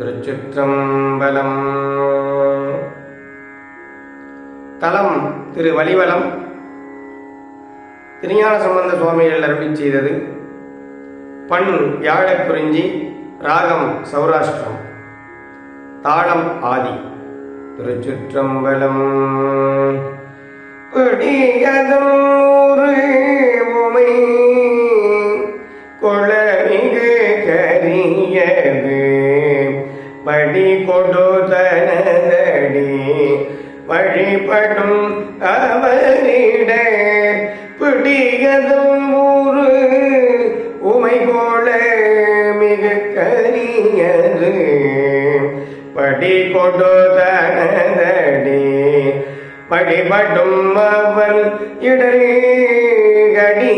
திருச்சிற்றம்பலம். தலம் திரு வலிவலம் திருஞான சம்பந்த சுவாமிகள் அருளி செய்தது. பண் வியாழக் குறிஞ்சி ராகம் சௌராஷ்டிரம். தாளம் ஆதி திருச்சிற்றம்பலம். பிடியதும் படி கொடுதனதடி. வழிபடும் அவரிட பிடியதும் ஊரு உமை போல மிக கரியது படி கொடுதனதடி. வழிபடும் அவன் இடரே கடி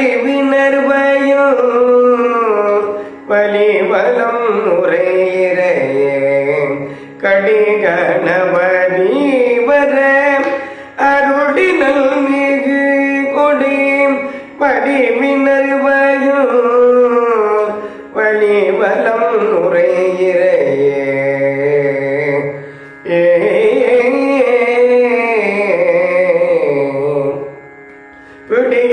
அறிவினர்வையும் வலிவலம் உரையிறையே கடிகணபதி வர அருளினும் மிகு கொடி வடிவினர்வயும்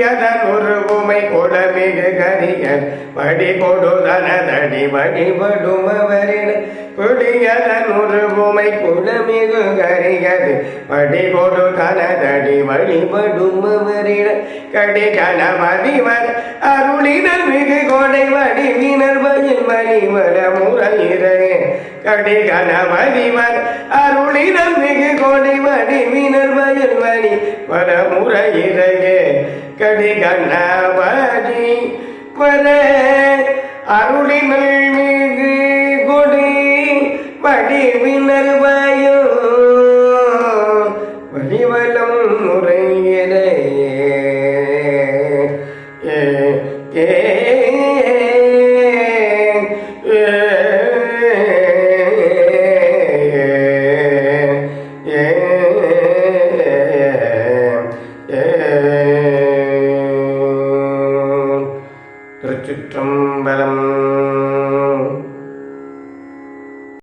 பிடியதன் உருவுமை உமை கொடமிகு கரியன் வடி கொடுதனதடி வழிபடுமவரின் புடியதன் உருவுமை உமை குளமிகு கரியது வடி கொடுதனதடி வழிபடுமவரின் கடி கணமதிவர் அருளினர் மிகு கொடை வடிவினர் வயில் மணிமர முறையிறே கடி கணமதிவர் அருளினர் மிகு கொடை வடிவினர் வயில் மணி வர முறையிறே கடி பர அருளினல் மிகு கொடி வடிவினர் வயோ வடிவலம் முறையிலே ஏ திருச்சிற்றம்பலம்.